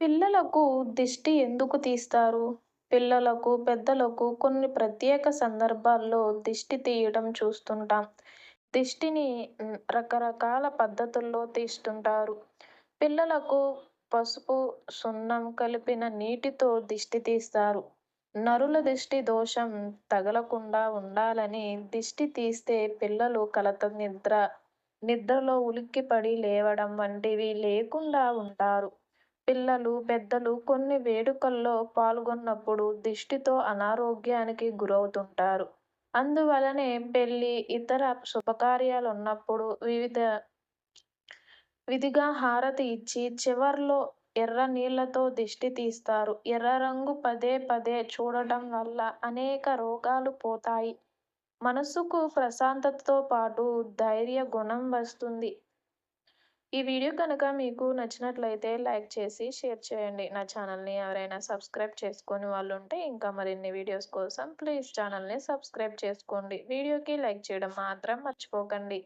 పిల్లలకు దిష్టి ఎందుకు తీస్తారు? పిల్లలకు, పెద్దలకు కొన్ని ప్రత్యేక సందర్భాల్లో దిష్టి తీయడం చూస్తుంటాం. దిష్టిని రకరకాల పద్ధతుల్లో తీస్తుంటారు. పిల్లలకు పసుపు, సున్నం కలిపిన నీటితో దిష్టి తీస్తారు. నరుల దిష్టి దోషం తగలకుండా ఉండాలని దిష్టి తీస్తే పిల్లలు కలత నిద్ర, నిద్రలో ఉలిక్కిపడి లేవడం వంటివి లేకుండా ఉంటారు. పిల్లలు, పెద్దలు కొన్ని వేడుకల్లో పాల్గొన్నప్పుడు దిష్టితో అనారోగ్యానికి గురవుతుంటారు. అందువలనే పెళ్ళి ఇతర శుభకార్యాలున్నప్పుడు విధిగా హారతి ఇచ్చి చివర్లో ఎర్ర నీళ్ళతో దిష్టి తీస్తారు. ఎర్ర రంగు పదే పదే చూడటం వల్ల అనేక రోగాలు పోతాయి. మనసుకు ప్రశాంతతతో పాటు ధైర్య గుణం వస్తుంది. ఈ వీడియో కనుక మీకు నచ్చినట్లయితే లైక్ చేసి షేర్ చేయండి. నా ఛానల్ని ఎవరైనా సబ్స్క్రైబ్ చేసుకుని వాళ్ళు ఉంటే ఇంకా మరిన్ని వీడియోస్ కోసం ప్లీజ్ ఛానల్ని సబ్స్క్రైబ్ చేసుకోండి. వీడియోకి లైక్ చేయడం మాత్రం మర్చిపోకండి.